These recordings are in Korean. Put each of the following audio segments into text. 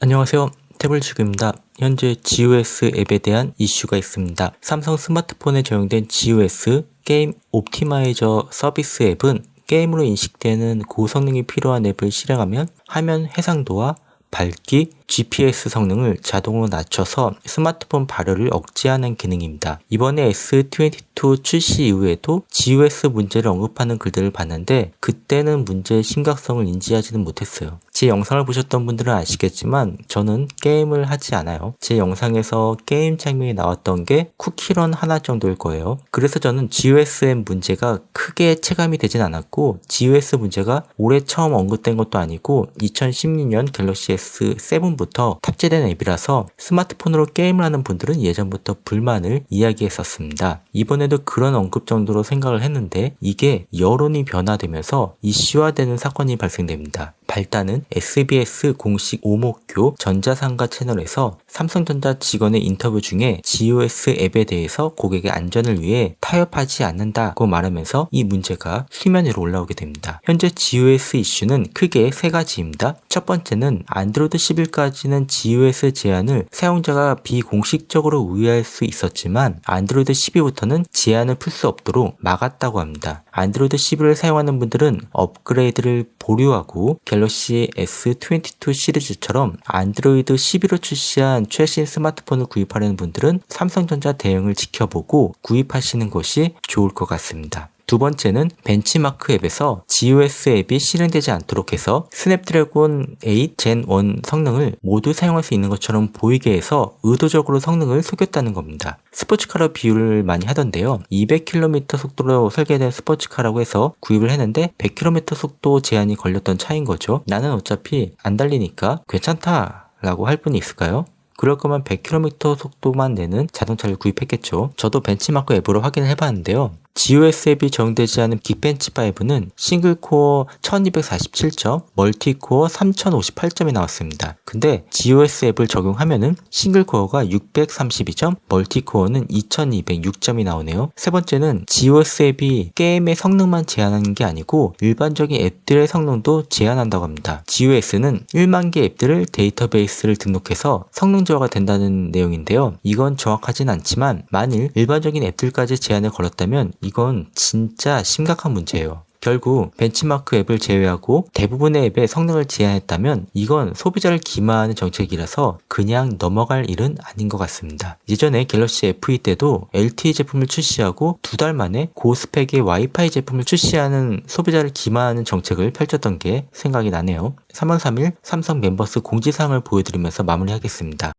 안녕하세요. 태블 지구입니다. 현재 GOS 앱에 대한 이슈가 있습니다. 삼성 스마트폰에 적용된 GOS 게임 옵티마이저 서비스 앱은 게임으로 인식되는 고성능이 필요한 앱을 실행하면 화면 해상도와 밝기, GPS 성능을 자동으로 낮춰서 스마트폰 발열을 억제하는 기능입니다. 이번에 S22 출시 이후에도 GOS 문제를 언급하는 글들을 봤는데 그때는 문제의 심각성을 인지하지는 못했어요. 제 영상을 보셨던 분들은 아시겠지만 저는 게임을 하지 않아요. 제 영상에서 게임 장면이 나왔던 게 쿠키런 하나 정도일 거예요. 그래서 저는 GOSM 문제가 크게 체감이 되진 않았고 GOS 문제가 올해 처음 언급된 것도 아니고 2016년 갤럭시 S7부터 탑재된 앱이라서 스마트폰으로 게임을 하는 분들은 예전부터 불만을 이야기했었습니다. 이번에도 그런 언급 정도로 생각을 했는데 이게 여론이 변화되면서 이슈화되는 사건이 발생됩니다. 발단은 SBS 공식 오목교 전자상가 채널에서 삼성전자 직원의 인터뷰 중에 GOS 앱에 대해서 고객의 안전을 위해 타협하지 않는다고 말하면서 이 문제가 수면 위로 올라오게 됩니다. 현재 GOS 이슈는 크게 세 가지입니다. 첫 번째는 안드로이드 11까지는 GOS 제한을 사용자가 비공식적으로 우회할 수 있었지만 안드로이드 12부터는 제한을 풀 수 없도록 막았다고 합니다. 안드로이드 11을 사용하는 분들은 업그레이드를 보류하고 갤럭시 S22 시리즈처럼 안드로이드 11로 출시한 최신 스마트폰을 구입하려는 분들은 삼성전자 대응을 지켜보고 구입하시는 것이 좋을 것 같습니다. 두 번째는 벤치마크 앱에서 GOS 앱이 실행되지 않도록 해서 스냅드래곤 8 젠 1 성능을 모두 사용할 수 있는 것처럼 보이게 해서 의도적으로 성능을 속였다는 겁니다. 스포츠카로 비유를 많이 하던데요. 200km 속도로 설계된 스포츠카라고 해서 구입을 했는데 100km 속도 제한이 걸렸던 차인 거죠. 나는 어차피 안 달리니까 괜찮다 라고 할 분이 있을까요? 그럴 거면 100km 속도만 내는 자동차를 구입했겠죠. 저도 벤치마크 앱으로 확인을 해봤는데요. GOS 앱이 적용되지 않은 긱벤치 5는 싱글코어 1247점, 멀티코어 3058점이 나왔습니다. 근데 GOS 앱을 적용하면은 싱글코어가 632점, 멀티코어는 2206점이 나오네요. 세 번째는 GOS 앱이 게임의 성능만 제한하는 게 아니고 일반적인 앱들의 성능도 제한한다고 합니다. GOS는 1만 개 앱들을 데이터베이스를 등록해서 성능 저하가 된다는 내용인데요. 이건 정확하진 않지만 만일 일반적인 앱들까지 제한을 걸었다면 이건 진짜 심각한 문제예요. 결국 벤치마크 앱을 제외하고 대부분의 앱의 성능을 제한했다면 이건 소비자를 기마하는 정책이라서 그냥 넘어갈 일은 아닌 것 같습니다. 예전에 갤럭시 FE 때도 LTE 제품을 출시하고 두 달 만에 고스펙의 와이파이 제품을 출시하는 소비자를 기마하는 정책을 펼쳤던 게 생각이 나네요. 3월 3일 삼성 멤버스 공지사항을 보여드리면서 마무리하겠습니다.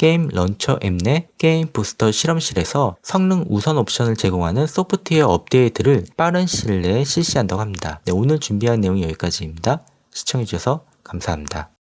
게임 런처 앱 내 게임 부스터 실험실에서 성능 우선 옵션을 제공하는 소프트웨어 업데이트를 빠른 시일 내에 실시한다고 합니다. 네, 오늘 준비한 내용이 여기까지입니다. 시청해주셔서 감사합니다.